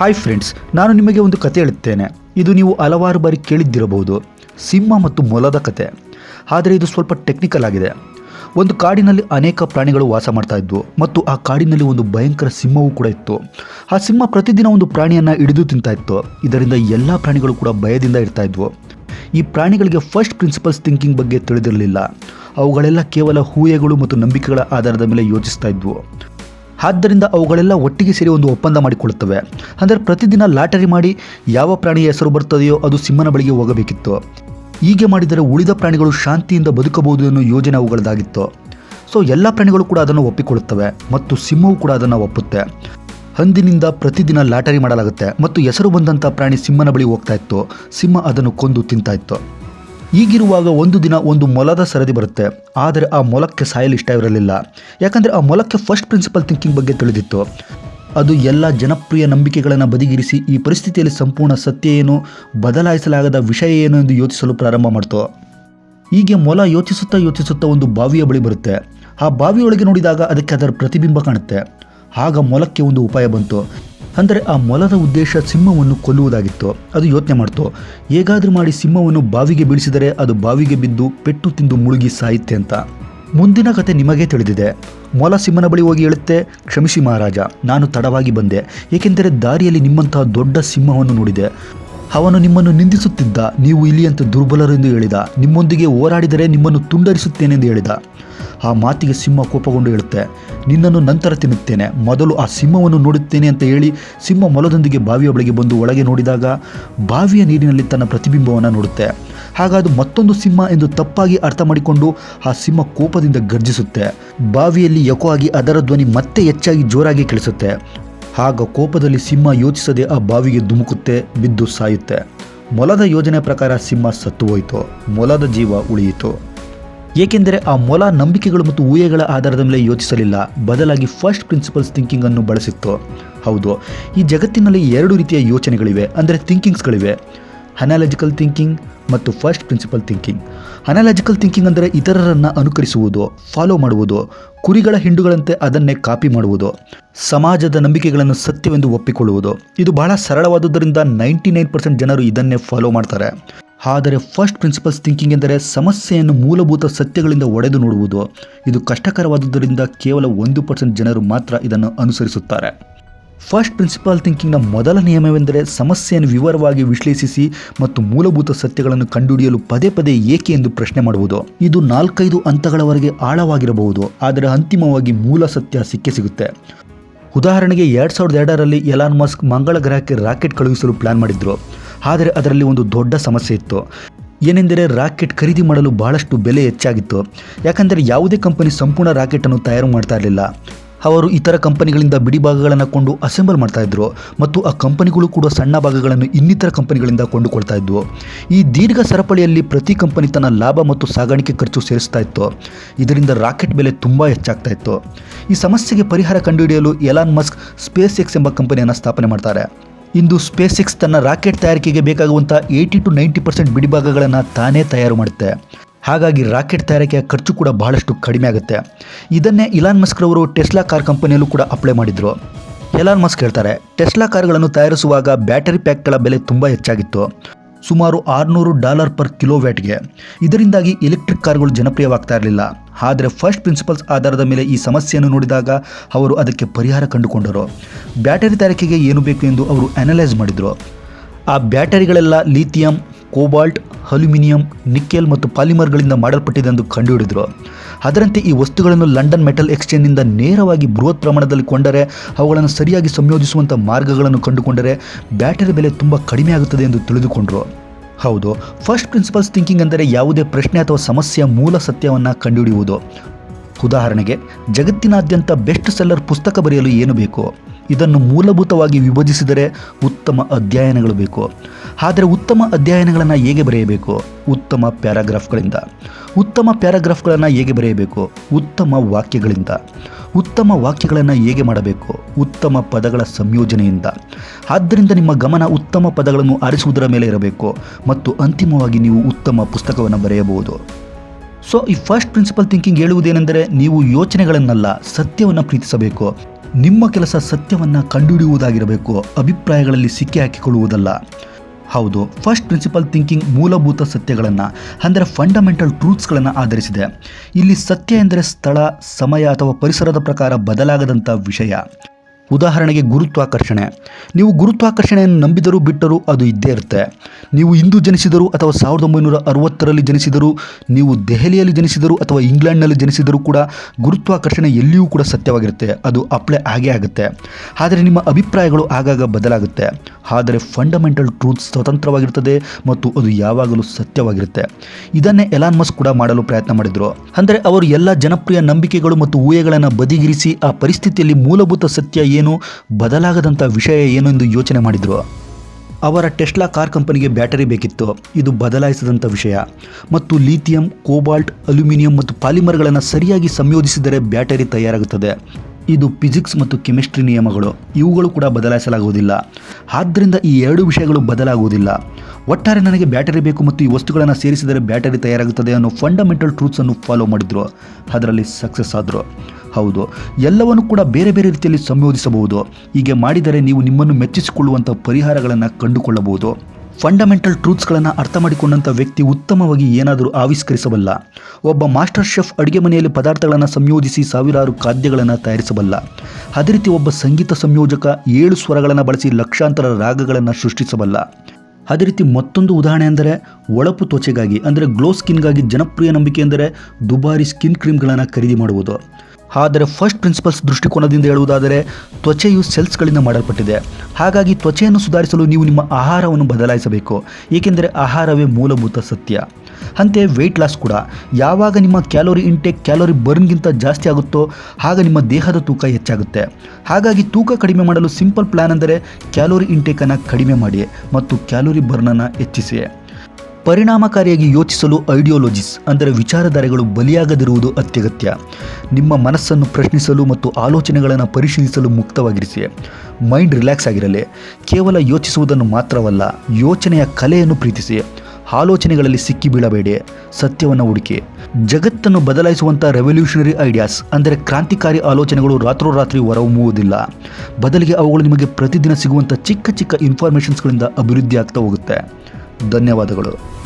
Hi friends ನಾನು ನಿಮಗೆ ಒಂದು ಕತೆ ಹೇಳುತ್ತೇನೆ. ಇದು ನೀವು ಹಲವಾರು ಬಾರಿ ಕೇಳಿದ್ದಿರಬಹುದು. ಸಿಂಹ ಮತ್ತು ಮೊಲದ ಕತೆ. ಆದರೆ ಇದು ಸ್ವಲ್ಪ ಟೆಕ್ನಿಕಲ್ ಆಗಿದೆ. ಒಂದು ಕಾಡಿನಲ್ಲಿ ಅನೇಕ ಪ್ರಾಣಿಗಳು ವಾಸ ಮಾಡ್ತಾ ಇದ್ವು ಮತ್ತು ಆ ಕಾಡಿನಲ್ಲಿ ಒಂದು ಭಯಂಕರ ಸಿಂಹವೂ ಕೂಡ ಇತ್ತು. ಆ ಸಿಂಹ ಪ್ರತಿದಿನ ಒಂದು ಪ್ರಾಣಿಯನ್ನು ಹಿಡಿದು ತಿಂತಾ ಇತ್ತು. ಇದರಿಂದ ಎಲ್ಲ ಪ್ರಾಣಿಗಳು ಕೂಡ ಭಯದಿಂದ ಇರ್ತಾ ಇದ್ವು. ಈ ಪ್ರಾಣಿಗಳಿಗೆ ಫಸ್ಟ್ ಪ್ರಿನ್ಸಿಪಲ್ಸ್ ಥಿಂಕಿಂಗ್ ಬಗ್ಗೆ ತಿಳಿದಿರಲಿಲ್ಲ. ಅವುಗಳೆಲ್ಲ ಕೇವಲ ಹೂಯೆಗಳು ಮತ್ತು ನಂಬಿಕೆಗಳ ಆಧಾರದ ಮೇಲೆ ಯೋಚಿಸ್ತಾ ಇದ್ವು. ಆದ್ದರಿಂದ ಅವುಗಳೆಲ್ಲ ಒಟ್ಟಿಗೆ ಸೇರಿ ಒಂದು ಒಪ್ಪಂದ ಮಾಡಿಕೊಳ್ಳುತ್ತವೆ. ಅಂದರೆ ಪ್ರತಿದಿನ ಲಾಟರಿ ಮಾಡಿ ಯಾವ ಪ್ರಾಣಿಯ ಹೆಸರು ಬರ್ತದೆಯೋ ಅದು ಸಿಂಹನ ಬಳಿಗೆ ಹೋಗಬೇಕಿತ್ತು. ಹೀಗೆ ಮಾಡಿದರೆ ಉಳಿದ ಪ್ರಾಣಿಗಳು ಶಾಂತಿಯಿಂದ ಬದುಕಬಹುದು ಎನ್ನುವ ಯೋಜನೆ ಅವುಗಳದಾಗಿತ್ತು ಸೊ ಎಲ್ಲ ಪ್ರಾಣಿಗಳು ಕೂಡ ಅದನ್ನು ಒಪ್ಪಿಕೊಳ್ಳುತ್ತವೆ ಮತ್ತು ಸಿಂಹವು ಕೂಡ ಅದನ್ನು ಒಪ್ಪುತ್ತೆ. ಹಂದಿನಿಂದ ಪ್ರತಿದಿನ ಲಾಟರಿ ಮಾಡಲಾಗುತ್ತೆ ಮತ್ತು ಹೆಸರು ಬಂದಂಥ ಪ್ರಾಣಿ ಸಿಂಹನ ಬಳಿ ಹೋಗ್ತಾ ಇತ್ತು. ಸಿಂಹ ಅದನ್ನು ಕೊಂದು ತಿಂತಾ ಇತ್ತು ಹೀಗಿರುವಾಗ ಒಂದು ದಿನ ಒಂದು ಮೊಲದ ಸರದಿ ಬರುತ್ತೆ. ಆದರೆ ಆ ಮೊಲಕ್ಕೆ ಸಾಯಲು ಇಷ್ಟ ಇರಲಿಲ್ಲ. ಯಾಕಂದರೆ ಆ ಮೊಲಕ್ಕೆ ಫಸ್ಟ್ ಪ್ರಿನ್ಸಿಪಲ್ ಥಿಂಕಿಂಗ್ ಬಗ್ಗೆ ತಿಳಿದಿತ್ತು. ಅದು ಎಲ್ಲ ಜನಪ್ರಿಯ ನಂಬಿಕೆಗಳನ್ನು ಬದಿಗಿರಿಸಿ ಈ ಪರಿಸ್ಥಿತಿಯಲ್ಲಿ ಸಂಪೂರ್ಣ ಸತ್ಯ ಏನು, ಬದಲಾಯಿಸಲಾಗದ ವಿಷಯ ಏನು ಎಂದು ಯೋಚಿಸಲು ಪ್ರಾರಂಭ ಮಾಡ್ತು. ಹೀಗೆ ಮೊಲ ಯೋಚಿಸುತ್ತಾ ಯೋಚಿಸುತ್ತಾ ಒಂದು ಬಾವಿಯ ಬಳಿ ಬರುತ್ತೆ. ಆ ಬಾವಿಯೊಳಗೆ ನೋಡಿದಾಗ ಅದಕ್ಕೆ ಅದರ ಪ್ರತಿಬಿಂಬ ಕಾಣುತ್ತೆ. ಆಗ ಮೊಲಕ್ಕೆ ಒಂದು ಉಪಾಯ ಬಂತು. ಅಂದರೆ ಆ ಮೊಲದ ಉದ್ದೇಶ ಸಿಂಹವನ್ನು ಕೊಲ್ಲುವುದಾಗಿತ್ತು. ಅದು ಯೋಚನೆ ಮಾಡ್ತು. ಹೇಗಾದರೂ ಮಾಡಿ ಸಿಂಹವನ್ನು ಬಾವಿಗೆ ಬೀಳಿಸಿದರೆ ಅದು ಬಾವಿಗೆ ಬಿದ್ದು ಪೆಟ್ಟು ತಿಂದು ಮುಳುಗಿ ಸಾಯುತ್ತೆ ಅಂತ. ಮುಂದಿನ ಕತೆ ನಿಮಗೆ ತಿಳಿದಿದೆ. ಮೊಲ ಸಿಂಹನ ಬಳಿ ಹೋಗಿ ಹೇಳುತ್ತೆ, ಕ್ಷಮಿಸಿ ಮಹಾರಾಜ, ನಾನು ತಡವಾಗಿ ಬಂದೆ. ಏಕೆಂದರೆ ದಾರಿಯಲ್ಲಿ ನಿಮ್ಮಂತಹ ದೊಡ್ಡ ಸಿಂಹವನ್ನು ನೋಡಿದೆ. ಅವನು ನಿಮ್ಮನ್ನು ನಿಂದಿಸುತ್ತಿದ್ದ. ನೀವು ಇಲ್ಲಿ ಅಂತ ದುರ್ಬಲರು ಎಂದು ಹೇಳಿದ. ನಿಮ್ಮೊಂದಿಗೆ ಹೋರಾಡಿದರೆ ನಿಮ್ಮನ್ನು ತುಂಡರಿಸುತ್ತೇನೆಂದು ಹೇಳಿದ. ಆ ಮಾತಿಗೆ ಸಿಂಹ ಕೋಪಗೊಂಡು ಹೇಳುತ್ತೆ, ನಿನ್ನನ್ನು ನಂತರ ತಿನ್ನುತ್ತೇನೆ. ಮೊದಲು ಆ ಸಿಂಹವನ್ನು ನೋಡುತ್ತೇನೆ ಅಂತ ಹೇಳಿ ಸಿಂಹ ಮೊಲದೊಂದಿಗೆ ಬಾವಿಯ ಬಳಿಗೆ ಬಂದು ಒಳಗೆ ನೋಡಿದಾಗ ಬಾವಿಯ ನೀರಿನಲ್ಲಿ ತನ್ನ ಪ್ರತಿಬಿಂಬವನ್ನು ನೋಡುತ್ತೆ. ಹಾಗಾದ್ರೂ ಮತ್ತೊಂದು ಸಿಂಹ ಎಂದು ತಪ್ಪಾಗಿ ಅರ್ಥ ಮಾಡಿಕೊಂಡು ಆ ಸಿಂಹ ಕೋಪದಿಂದ ಗರ್ಜಿಸುತ್ತೆ ಬಾವಿಯಲ್ಲಿ ಯಕೋ ಆಗಿ ಅದರ ಧ್ವನಿ ಮತ್ತೆ ಹೆಚ್ಚಾಗಿ ಜೋರಾಗಿ ಕೇಳಿಸುತ್ತೆ. ಆಗ ಕೋಪದಲ್ಲಿ ಸಿಂಹ ಯೋಚಿಸದೆ ಆ ಬಾವಿಗೆ ಧುಮುಕುತ್ತೆ, ಬಿದ್ದು ಸಾಯುತ್ತೆ. ಮೊಲದ ಯೋಜನೆ ಪ್ರಕಾರ ಸಿಂಹ ಸತ್ತು ಹೋಯಿತು ಮೊಲದ ಜೀವ ಉಳಿಯಿತು. ಏಕೆಂದರೆ ಆ ಮೊಲ ನಂಬಿಕೆಗಳು ಮತ್ತು ಊಹೆಗಳ ಆಧಾರದ ಮೇಲೆ ಯೋಚಿಸಲಿಲ್ಲ. ಬದಲಾಗಿ ಫಸ್ಟ್ ಪ್ರಿನ್ಸಿಪಲ್ಸ್ ಥಿಂಕಿಂಗ್ ಅನ್ನು ಬಳಸಿತ್ತು. ಹೌದು, ಈ ಜಗತ್ತಿನಲ್ಲಿ ಎರಡು ರೀತಿಯ ಯೋಚನೆಗಳಿವೆ, ಅಂದರೆ ಥಿಂಕಿಂಗ್ಸ್ಗಳಿವೆ ಅನಾಲಜಿಕಲ್ ಥಿಂಕಿಂಗ್ ಮತ್ತು first principle thinking analogical thinking ಅಂದರೆ ಇತರರನ್ನು ಅನುಕರಿಸುವುದು ಫಾಲೋ ಮಾಡುವುದು, ಕುರಿಗಳ ಹಿಂಡುಗಳಂತೆ ಅದನ್ನೇ ಕಾಪಿ ಮಾಡುವುದು, ಸಮಾಜದ ನಂಬಿಕೆಗಳನ್ನು ಸತ್ಯವೆಂದು ಒಪ್ಪಿಕೊಳ್ಳುವುದು. ಇದು ಬಹಳ ಸರಳವಾದುದರಿಂದ ನೈಂಟಿ ನೈನ್ ಪರ್ಸೆಂಟ್ ಜನರು ಇದನ್ನೇ ಫಾಲೋ ಮಾಡ್ತಾರೆ. ಆದರೆ ಫಸ್ಟ್ ಪ್ರಿನ್ಸಿಪಲ್ಸ್ ಥಿಂಕಿಂಗ್ ಎಂದರೆ ಸಮಸ್ಯೆಯನ್ನು ಮೂಲಭೂತ ಸತ್ಯಗಳಿಂದ ಒಡೆದು ನೋಡುವುದು. ಇದು ಕಷ್ಟಕರವಾದುದರಿಂದ ಕೇವಲ ಒಂದು ಪರ್ಸೆಂಟ್ ಜನರು ಮಾತ್ರ ಇದನ್ನು ಅನುಸರಿಸುತ್ತಾರೆ. ಫಸ್ಟ್ ಪ್ರಿನ್ಸಿಪಲ್ ಥಿಂಕಿಂಗ್ನ ಮೊದಲ ನಿಯಮವೆಂದರೆ ಸಮಸ್ಯೆಯನ್ನು ವಿವರವಾಗಿ ವಿಶ್ಲೇಷಿಸಿ ಮತ್ತು ಮೂಲಭೂತ ಸತ್ಯಗಳನ್ನು ಕಂಡುಹಿಡಿಯಲು ಪದೇ ಪದೇ ಏಕೆ ಎಂದು ಪ್ರಶ್ನೆ ಮಾಡುವುದು. ಇದು ನಾಲ್ಕೈದು ಹಂತಗಳವರೆಗೆ ಆಳವಾಗಿರಬಹುದು, ಆದರೆ ಅಂತಿಮವಾಗಿ ಮೂಲ ಸತ್ಯ ಸಿಕ್ಕೇ ಸಿಗುತ್ತೆ. ಉದಾಹರಣೆಗೆ ಎರಡು ಸಾವಿರದ ಎರಡರಲ್ಲಿ ಎಲಾನ್ ಮಸ್ಕ್ ಮಂಗಳ ಗ್ರಹಕ್ಕೆ ರಾಕೆಟ್ ಕಳುಹಿಸಲು ಪ್ಲಾನ್ ಮಾಡಿದ್ರು. ಆದರೆ ಅದರಲ್ಲಿ ಒಂದು ದೊಡ್ಡ ಸಮಸ್ಯೆ ಇತ್ತು. ಏನೆಂದರೆ ರಾಕೆಟ್ ಖರೀದಿ ಮಾಡಲು ಬಹಳಷ್ಟು ಬೆಲೆ ಹೆಚ್ಚಾಗಿತ್ತು. ಯಾಕಂದರೆ ಯಾವುದೇ ಕಂಪನಿ ಸಂಪೂರ್ಣ ರಾಕೆಟನ್ನು ತಯಾರು ಮಾಡ್ತಾ ಇರಲಿಲ್ಲ. ಅವರು ಇತರ ಕಂಪನಿಗಳಿಂದ ಬಿಡಿ ಭಾಗಗಳನ್ನು ಕೊಂಡು ಅಸೆಂಬಲ್ ಮಾಡ್ತಾ ಇದ್ರು ಮತ್ತು ಆ ಕಂಪನಿಗಳು ಕೂಡ ಸಣ್ಣ ಭಾಗಗಳನ್ನು ಇನ್ನಿತರ ಕಂಪನಿಗಳಿಂದ ಕೊಂಡುಕೊಳ್ತಾ ಇದ್ವು. ಈ ದೀರ್ಘ ಸರಪಳಿಯಲ್ಲಿ ಪ್ರತಿ ಕಂಪನಿ ತನ್ನ ಲಾಭ ಮತ್ತು ಸಾಗಾಣಿಕೆ ಖರ್ಚು ಸೇರಿಸ್ತಾ ಇತ್ತು. ಇದರಿಂದ ರಾಕೆಟ್ ಬೆಲೆ ತುಂಬ ಹೆಚ್ಚಾಗ್ತಾ ಇತ್ತು. ಈ ಸಮಸ್ಯೆಗೆ ಪರಿಹಾರ ಕಂಡುಹಿಡಿಯಲು ಎಲಾನ್ ಮಸ್ಕ್ ಸ್ಪೇಸ್ ಎಕ್ಸ್ ಎಂಬ ಕಂಪನಿಯನ್ನು ಸ್ಥಾಪನೆ ಮಾಡ್ತಾರೆ. ಇಂದು ಸ್ಪೇಸ್ ಎಕ್ಸ್ ತನ್ನ ರಾಕೆಟ್ ತಯಾರಿಕೆಗೆ ಬೇಕಾಗುವಂಥ ಏಯ್ಟಿ ಟು ನೈಂಟಿ ಪರ್ಸೆಂಟ್ ಬಿಡಿಭಾಗಗಳನ್ನು ತಾನೇ ತಯಾರು ಮಾಡುತ್ತೆ. ಹಾಗಾಗಿ ರಾಕೆಟ್ ತಯಾರಿಕೆಯ ಖರ್ಚು ಕೂಡ ಬಹಳಷ್ಟು ಕಡಿಮೆ ಆಗುತ್ತೆ. ಇದನ್ನೇ ಇಲಾನ್ ಮಸ್ಕ್ರವರು ಟೆಸ್ಲಾ ಕಾರ್ ಕಂಪನಿಯಲ್ಲೂ ಕೂಡ ಅಪ್ಲೈ ಮಾಡಿದರು. ಎಲಾನ್ ಮಸ್ಕ್ ಹೇಳ್ತಾರೆ, ಟೆಸ್ಲಾ ಕಾರ್ಗಳನ್ನು ತಯಾರಿಸುವಾಗ ಬ್ಯಾಟರಿ ಪ್ಯಾಕ್ಗಳ ಬೆಲೆ ತುಂಬ ಹೆಚ್ಚಾಗಿತ್ತು. ಸುಮಾರು ಆರುನೂರು ಡಾಲರ್ ಪರ್ ಕಿಲೋವ್ಯಾಟ್ಗೆ ಇದರಿಂದಾಗಿ ಎಲೆಕ್ಟ್ರಿಕ್ ಕಾರ್ಗಳು ಜನಪ್ರಿಯವಾಗ್ತಾ ಇರಲಿಲ್ಲ. ಆದರೆ ಫಸ್ಟ್ ಪ್ರಿನ್ಸಿಪಲ್ಸ್ ಆಧಾರದ ಮೇಲೆ ಈ ಸಮಸ್ಯೆಯನ್ನು ನೋಡಿದಾಗ ಅವರು ಅದಕ್ಕೆ ಪರಿಹಾರ ಕಂಡುಕೊಂಡರು. ಬ್ಯಾಟರಿ ತಯಾರಿಕೆಗೆ ಏನು ಬೇಕು ಎಂದು ಅವರು ಅನಲೈಸ್ ಮಾಡಿದರು. ಆ ಬ್ಯಾಟರಿಗಳೆಲ್ಲ ಲಿಥಿಯಂ, ಕೋಬಾಲ್ಟ್, ಅಲ್ಯೂಮಿನಿಯಂ, ನಿಕ್ಕೆಲ್ ಮತ್ತು ಪಾಲಿಮರ್ಗಳಿಂದ ಮಾಡಲ್ಪಟ್ಟಿದೆ ಎಂದು ಕಂಡುಹಿಡಿದರು. ಅದರಂತೆ ಈ ವಸ್ತುಗಳನ್ನು ಲಂಡನ್ ಮೆಟಲ್ ಎಕ್ಸ್ಚೇಂಜ್ನಿಂದ ನೇರವಾಗಿ ಬೃಹತ್ ಪ್ರಮಾಣದಲ್ಲಿ ಕೊಂಡರೆ ಅವುಗಳನ್ನು ಸರಿಯಾಗಿ ಸಂಯೋಜಿಸುವಂಥ ಮಾರ್ಗಗಳನ್ನು ಕಂಡುಕೊಂಡರೆ ಬ್ಯಾಟರಿ ಬೆಲೆ ತುಂಬ ಕಡಿಮೆ ಆಗುತ್ತದೆ ಎಂದು ತಿಳಿದುಕೊಂಡರು. ಹೌದು ಫಸ್ಟ್ ಪ್ರಿನ್ಸಿಪಲ್ಸ್ ಥಿಂಕಿಂಗ್ ಅಂದರೆ ಯಾವುದೇ ಪ್ರಶ್ನೆ ಅಥವಾ ಸಮಸ್ಯೆಯ ಮೂಲ ಸತ್ಯವನ್ನು ಕಂಡುಹಿಡಿಯುವುದು. ಉದಾಹರಣೆಗೆ, ಜಗತ್ತಿನಾದ್ಯಂತ ಬೆಸ್ಟ್ ಸೆಲ್ಲರ್ ಪುಸ್ತಕ ಬರೆಯಲು ಏನು ಬೇಕು? ಇದನ್ನು ಮೂಲಭೂತವಾಗಿ ವಿಭಜಿಸಿದರೆ ಉತ್ತಮ ಅಧ್ಯಯನಗಳು ಬೇಕು. ಆದರೆ ಉತ್ತಮ ಅಧ್ಯಯನಗಳನ್ನು ಹೇಗೆ ಬರೆಯಬೇಕು? ಉತ್ತಮ ಪ್ಯಾರಾಗ್ರಾಫ್ಗಳಿಂದ. ಉತ್ತಮ ಪ್ಯಾರಾಗ್ರಾಫ್ಗಳನ್ನು ಹೇಗೆ ಬರೆಯಬೇಕು? ಉತ್ತಮ ವಾಕ್ಯಗಳಿಂದ. ಉತ್ತಮ ವಾಕ್ಯಗಳನ್ನು ಹೇಗೆ ಮಾಡಬೇಕು? ಉತ್ತಮ ಪದಗಳ ಸಂಯೋಜನೆಯಿಂದ. ಆದ್ದರಿಂದ ನಿಮ್ಮ ಗಮನ ಉತ್ತಮ ಪದಗಳನ್ನು ಆರಿಸುವುದರ ಮೇಲೆ ಇರಬೇಕು ಮತ್ತು ಅಂತಿಮವಾಗಿ ನೀವು ಉತ್ತಮ ಪುಸ್ತಕವನ್ನು ಬರೆಯಬಹುದು. ಸೊ ಈ ಫಸ್ಟ್ ಪ್ರಿನ್ಸಿಪಲ್ ಥಿಂಕಿಂಗ್ ಹೇಳುವುದೇನೆಂದರೆ ನೀವು ಯೋಚನೆಗಳನ್ನಲ್ಲ, ಸತ್ಯವನ್ನು ಪ್ರೀತಿಸಬೇಕು. ನಿಮ್ಮ ಕೆಲಸ ಸತ್ಯವನ್ನು ಕಂಡುಹಿಡಿಯುವುದಾಗಿರಬೇಕು, ಅಭಿಪ್ರಾಯಗಳಲ್ಲಿ ಸಿಕ್ಕಿ ಹಾಕಿಕೊಳ್ಳುವುದಲ್ಲ. ಹೌದು ಫಸ್ಟ್ ಪ್ರಿನ್ಸಿಪಲ್ ಥಿಂಕಿಂಗ್ ಮೂಲಭೂತ ಸತ್ಯಗಳನ್ನು, ಅಂದರೆ ಫಂಡಮೆಂಟಲ್ ಟ್ರೂತ್ಸ್ಗಳನ್ನು ಆಧರಿಸಿದೆ. ಇಲ್ಲಿ ಸತ್ಯ ಎಂದರೆ ಸ್ಥಳ, ಸಮಯ ಅಥವಾ ಪರಿಸರದ ಪ್ರಕಾರ ಬದಲಾಗದಂಥ ವಿಷಯ. ಉದಾಹರಣೆಗೆ ಗುರುತ್ವಾಕರ್ಷಣೆ. ನೀವು ಗುರುತ್ವಾಕರ್ಷಣೆಯನ್ನು ನಂಬಿದರೂ ಬಿಟ್ಟರೂ ಅದು ಇದ್ದೇ ಇರುತ್ತೆ. ನೀವು ಇಂದು ಜನಿಸಿದರೂ ಅಥವಾ ಸಾವಿರದ ಒಂಬೈನೂರ ಅರವತ್ತರಲ್ಲಿ ಜನಿಸಿದರೂ, ನೀವು ದೆಹಲಿಯಲ್ಲಿ ಜನಿಸಿದರೂ ಅಥವಾ ಇಂಗ್ಲೆಂಡ್ನಲ್ಲಿ ಜನಿಸಿದರೂ ಕೂಡ ಗುರುತ್ವಾಕರ್ಷಣೆ ಎಲ್ಲಿಯೂ ಕೂಡ ಸತ್ಯವಾಗಿರುತ್ತೆ. ಅದು ಅಪ್ಲೈ ಆಗೇ ಆಗುತ್ತೆ. ಆದರೆ ನಿಮ್ಮ ಅಭಿಪ್ರಾಯಗಳು ಆಗಾಗ ಬದಲಾಗುತ್ತೆ. ಆದರೆ ಫಂಡಮೆಂಟಲ್ ಟ್ರೂತ್ ಸ್ವತಂತ್ರವಾಗಿರ್ತದೆ ಮತ್ತು ಅದು ಯಾವಾಗಲೂ ಸತ್ಯವಾಗಿರುತ್ತೆ. ಇದನ್ನೇ ಎಲಾನ್ ಮಸ್ ಕೂಡ ಮಾಡಲು ಪ್ರಯತ್ನ ಮಾಡಿದರು. ಅಂದರೆ ಅವರು ಎಲ್ಲ ಜನಪ್ರಿಯ ನಂಬಿಕೆಗಳು ಮತ್ತು ಊಹೆಗಳನ್ನು ಬದಿಗಿರಿಸಿ ಆ ಪರಿಸ್ಥಿತಿಯಲ್ಲಿ ಮೂಲಭೂತ ಸತ್ಯ ಬದಲಾಗದಂಥ ವಿಷಯ ಏನು ಎಂದು ಯೋಚನೆ ಮಾಡಿದರು. ಅವರ ಟೆಸ್ಲಾ ಕಾರ್ ಕಂಪನಿಗೆ ಬ್ಯಾಟರಿ ಬೇಕಿತ್ತು. ಇದು ಬದಲಾಯಿಸಿದಂಥ ವಿಷಯ. ಮತ್ತು ಲಿಥಿಯಂ, ಕೋಬಾಲ್ಟ್, ಅಲ್ಯೂಮಿನಿಯಂ ಮತ್ತು ಪಾಲಿಮರ್ಗಳನ್ನು ಸರಿಯಾಗಿ ಸಂಯೋಜಿಸಿದರೆ ಬ್ಯಾಟರಿ ತಯಾರಾಗುತ್ತದೆ. ಇದು ಫಿಸಿಕ್ಸ್ ಮತ್ತು ಕೆಮಿಸ್ಟ್ರಿ ನಿಯಮಗಳು. ಇವುಗಳು ಕೂಡ ಬದಲಾಯಿಸಲಾಗುವುದಿಲ್ಲ. ಆದ್ದರಿಂದ ಈ ಎರಡು ವಿಷಯಗಳು ಬದಲಾಗುವುದಿಲ್ಲ. ಒಟ್ಟಾರೆ ನನಗೆ ಬ್ಯಾಟರಿ ಬೇಕು ಮತ್ತು ಈ ವಸ್ತುಗಳನ್ನು ಸೇರಿಸಿದರೆ ಬ್ಯಾಟರಿ ತಯಾರಾಗುತ್ತದೆ ಅನ್ನೋ ಫಂಡಮೆಂಟಲ್ ಟ್ರೂತ್ಸನ್ನು ಫಾಲೋ ಮಾಡಿದ್ರು. ಅದರಲ್ಲಿ ಸಕ್ಸಸ್ ಆದರು. ಹೌದು, ಎಲ್ಲವನ್ನು ಕೂಡ ಬೇರೆ ಬೇರೆ ರೀತಿಯಲ್ಲಿ ಸಂಯೋಜಿಸಬಹುದು. ಹೀಗೆ ಮಾಡಿದರೆ ನೀವು ನಿಮ್ಮನ್ನು ಮೆಚ್ಚಿಸಿಕೊಳ್ಳುವಂಥ ಪರಿಹಾರಗಳನ್ನು ಕಂಡುಕೊಳ್ಳಬಹುದು. ಫಂಡಮೆಂಟಲ್ ಟ್ರೂತ್ಸ್ಗಳನ್ನು ಅರ್ಥ ಮಾಡಿಕೊಂಡಂಥ ವ್ಯಕ್ತಿ ಉತ್ತಮವಾಗಿ ಏನಾದರೂ ಆವಿಷ್ಕರಿಸಬಲ್ಲ. ಒಬ್ಬ ಮಾಸ್ಟರ್ ಶೆಫ್ ಅಡುಗೆ ಮನೆಯಲ್ಲಿ ಪದಾರ್ಥಗಳನ್ನು ಸಂಯೋಜಿಸಿ ಸಾವಿರಾರು ಖಾದ್ಯಗಳನ್ನು ತಯಾರಿಸಬಲ್ಲ. ಅದೇ ರೀತಿ ಒಬ್ಬ ಸಂಗೀತ ಸಂಯೋಜಕ ಏಳು ಸ್ವರಗಳನ್ನು ಬಳಸಿ ಲಕ್ಷಾಂತರ ರಾಗಗಳನ್ನು ಸೃಷ್ಟಿಸಬಲ್ಲ. ಅದೇ ರೀತಿ ಮತ್ತೊಂದು ಉದಾಹರಣೆ ಅಂದರೆ ಒಳಪು ತ್ವಚೆಗಾಗಿ, ಅಂದರೆ ಗ್ಲೋ ಸ್ಕಿನ್ಗಾಗಿ ಜನಪ್ರಿಯ ನಂಬಿಕೆ ಅಂದರೆ ದುಬಾರಿ ಸ್ಕಿನ್ ಕ್ರೀಮ್ಗಳನ್ನು ಖರೀದಿ ಮಾಡುವುದು. ಆದರೆ ಫಸ್ಟ್ ಪ್ರಿನ್ಸಿಪಲ್ಸ್ ದೃಷ್ಟಿಕೋನದಿಂದ ಹೇಳುವುದಾದರೆ ತ್ವಚೆಯು ಸೆಲ್ಸ್ಗಳಿಂದ ಮಾಡಲ್ಪಟ್ಟಿದೆ. ಹಾಗಾಗಿ ತ್ವಚೆಯನ್ನು ಸುಧಾರಿಸಲು ನೀವು ನಿಮ್ಮ ಆಹಾರವನ್ನು ಬದಲಾಯಿಸಬೇಕು. ಏಕೆಂದರೆ ಆಹಾರವೇ ಮೂಲಭೂತ ಸತ್ಯ. ಅಂತೆ ವೆಯ್ಟ್ ಲಾಸ್ ಕೂಡ. ಯಾವಾಗ ನಿಮ್ಮ ಕ್ಯಾಲೋರಿ ಇಂಟೇಕ್ ಕ್ಯಾಲೋರಿ ಬರ್ನ್ಗಿಂತ ಜಾಸ್ತಿ ಆಗುತ್ತೋ, ಆಗ ನಿಮ್ಮ ದೇಹದ ತೂಕ ಹೆಚ್ಚಾಗುತ್ತೆ. ಹಾಗಾಗಿ ತೂಕ ಕಡಿಮೆ ಮಾಡಲು ಸಿಂಪಲ್ ಪ್ಲ್ಯಾನ್ ಅಂದರೆ ಕ್ಯಾಲೋರಿ ಇಂಟೇಕನ್ನು ಕಡಿಮೆ ಮಾಡಿ ಮತ್ತು ಕ್ಯಾಲೋರಿ ಬರ್ನನ್ನು ಹೆಚ್ಚಿಸಿ. ಪರಿಣಾಮಕಾರಿಯಾಗಿ ಯೋಚಿಸಲು ಐಡಿಯಾಲಜಿಸ್ ಅಂದರೆ ವಿಚಾರಧಾರೆಗಳು ಬಲಿಯಾಗದಿರುವುದು ಅತ್ಯಗತ್ಯ. ನಿಮ್ಮ ಮನಸ್ಸನ್ನು ಪ್ರಶ್ನಿಸಲು ಮತ್ತು ಆಲೋಚನೆಗಳನ್ನು ಪರಿಶೀಲಿಸಲು ಮುಕ್ತವಾಗಿರಿಸಿ. ಮೈಂಡ್ ರಿಲ್ಯಾಕ್ಸ್ ಆಗಿರಲಿ. ಕೇವಲ ಯೋಚಿಸುವುದನ್ನು ಮಾತ್ರವಲ್ಲ, ಯೋಚನೆಯ ಕಲೆಯನ್ನು ಪ್ರೀತಿಸಿ. ಆಲೋಚನೆಗಳಲ್ಲಿ ಸಿಕ್ಕಿ ಬೀಳಬೇಡಿ. ಸತ್ಯವನ್ನು ಹುಡುಕಿ. ಜಗತ್ತನ್ನು ಬದಲಾಯಿಸುವಂಥ ರೆವಲ್ಯೂಷನರಿ ಐಡಿಯಾಸ್ ಅಂದರೆ ಕ್ರಾಂತಿಕಾರಿ ಆಲೋಚನೆಗಳು ರಾತ್ರೋರಾತ್ರಿ ಹೊರಹೊಮ್ಮುವುದಿಲ್ಲ. ಬದಲಿಗೆ ಅವುಗಳು ನಿಮಗೆ ಪ್ರತಿದಿನ ಸಿಗುವಂಥ ಚಿಕ್ಕ ಚಿಕ್ಕ ಇನ್ಫಾರ್ಮೇಷನ್ಸ್ಗಳಿಂದ ಅಭಿವೃದ್ಧಿ ಆಗ್ತಾ ಹೋಗುತ್ತೆ. ಧನ್ಯವಾದಗಳು.